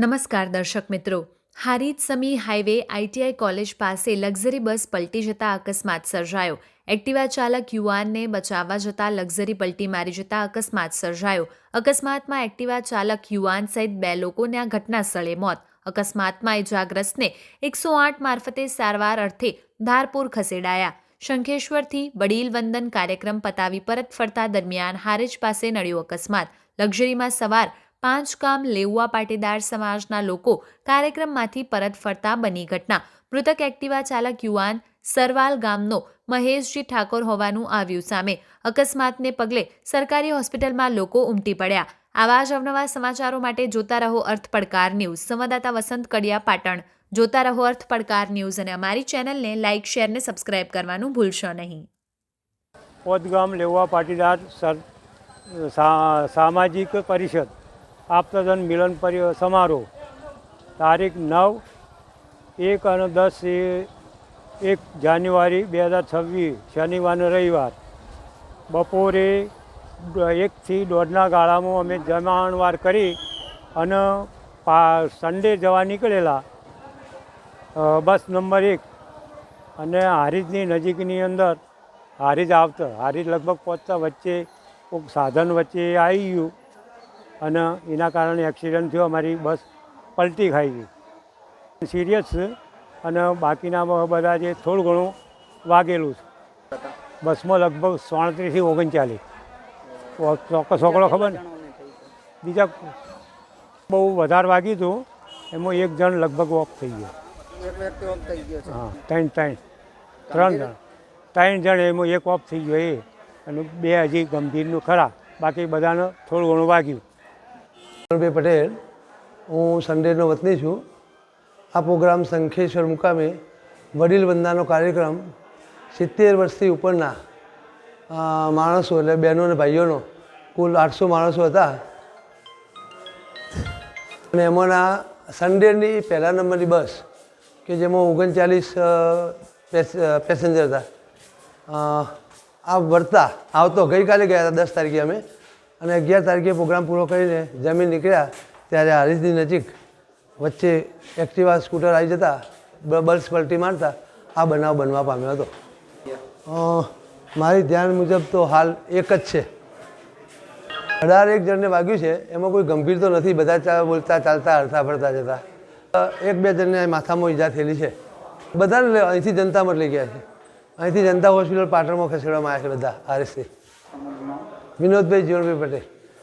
નમસ્કાર દર્શક મિત્રો. Harij Sami highway ITI college પાસે લક્ઝરી બસ પલટી જતા અકસ્માત સર્જાયો. એક્ટિવા ચાલક યુવાનને બચાવવા જતા લક્ઝરી પલટી મારી જતા અકસ્માત સર્જાયો. અકસ્માતમાં એક્ટિવા ચાલક યુવાન સહિત બે લોકોના ઘટના સ્થળે મોત. અકસ્માતમાં ઇજાગ્રસ્તને એકસો આઠ મારફતે સારવાર અર્થે ધારપુર ખસેડાયા. શંખેશ્વરથી બડીલ વંદન કાર્યક્રમ પતાવી પરત ફરતા દરમિયાન હારીજ પાસે નડ્યો અકસ્માત. લક્ઝરીમાં સવાર પાંચ ગામ લેઉવા પાટીદાર સમાજના લોકો કાર્યક્રમમાંથી પરત ફરતા બની ઘટના. મૃતક એક્ટિવા ચાલક યુવાન સરવાલ ગામનો મહેશજી ઠાકોર હોવાનું આવ્યું સામે. અકસ્માતને પગલે સરકારી હોસ્પિટલમાં લોકો ઉમટી પડ્યા. આવા જ અવનવા સમાચારો માટે જોતા રહો અર્થ પડકાર ન્યૂઝ. સંવાદદાતા વસંત કડિયા, પાટણ. જોતા રહો અર્થ પડકાર ન્યૂઝ અને અમારી ચેનલને લાઇક, શેર ને સબસ્ક્રાઇબ કરવાનું ભૂલશો નહીં. પોતગામ લેવા પાટીદાર સામાજિક પરિષદ. આપતજન મિલન પરિ સમારોહ. તારીખ નવ, એક અને દસ એ એક જાન્યુઆરી બે હજાર છવ્વીસ શનિવારને રવિવાર. બપોરે એકથી દોઢના ગાળામાં અમે જમાણવાર કરી અને પા સન્ડે જવા નીકળેલા બસ નંબર એક. અને હારીજની નજીકની અંદર, હારીજ આવતા, હારીજ લગભગ પહોંચતા વચ્ચે કોઈક સાધન વચ્ચે આવી ગયું. અને એના કારણે એક્સિડન્ટ થયો અમારી બસ પલટી ખાઈ ગઈ. સિરિયસ છે. અને બાકીના બધા જે થોડું ઘણું વાગેલું છે. બસમાં લગભગ સાડત્રીસથી ઓગણચાલીસ. ચોક્કસ ઓકળો ખબર ને? બીજા બહુ વધારે વાગ્યું હતું એમાં એક જણ લગભગ ઓફ થઈ ગયો. હા ત્રણ ત્રણ. ત્રણ જણ. ત્રણ જણ એમાં એક ઓફ થઈ ગયો એ. અને બે હજી ગંભીરનું ખરા. બાકી બધાને થોડું ઘણું વાગ્યું. ભાઈ પટેલ, હું સન્ડેનો વતની છું. આ પ્રોગ્રામ શંખેશ્વર મુકામે વડીલ વંદનાનો કાર્યક્રમ સિત્તેર વર્ષથી ઉપરના માણસો એટલે બહેનો અને ભાઈઓનો, કુલ આઠસો માણસો હતા. અને એમાંના સન્ડેની પહેલા નંબરની બસ, કે જેમાં ઓગણચાલીસ પેસેન્જર હતા. આ વર્તા આવતો ગઈકાલે ગયા હતા દસ તારીખે અમે. અને અગિયાર તારીખે પ્રોગ્રામ પૂરો કરીને જમીન નીકળ્યા, ત્યારે હારીજની નજીક વચ્ચે એક્ટિવા સ્કૂટર આવી જતા બલ્સ પલટી મારતા, આ બનાવ બનવા પામ્યો હતો. મારી ધ્યાન મુજબ તો હાલ એક જ છે. અઢાર એક જણને વાગ્યું છે, એમાં કોઈ ગંભીર તો નથી, બધા બોલતા, ચાલતા, હરતા ફરતા જતા. એક બે જણને માથામાં ઈજા થયેલી છે. બધાને અહીંથી જનતામાં લઈ ગયા છે. અહીંથી જનતા હોસ્પિટલ પાટણમાં ખસેડવામાં આવ્યા છે બધા આરએસથી વિનોદભાઈ જીવણભાઈ પટેલ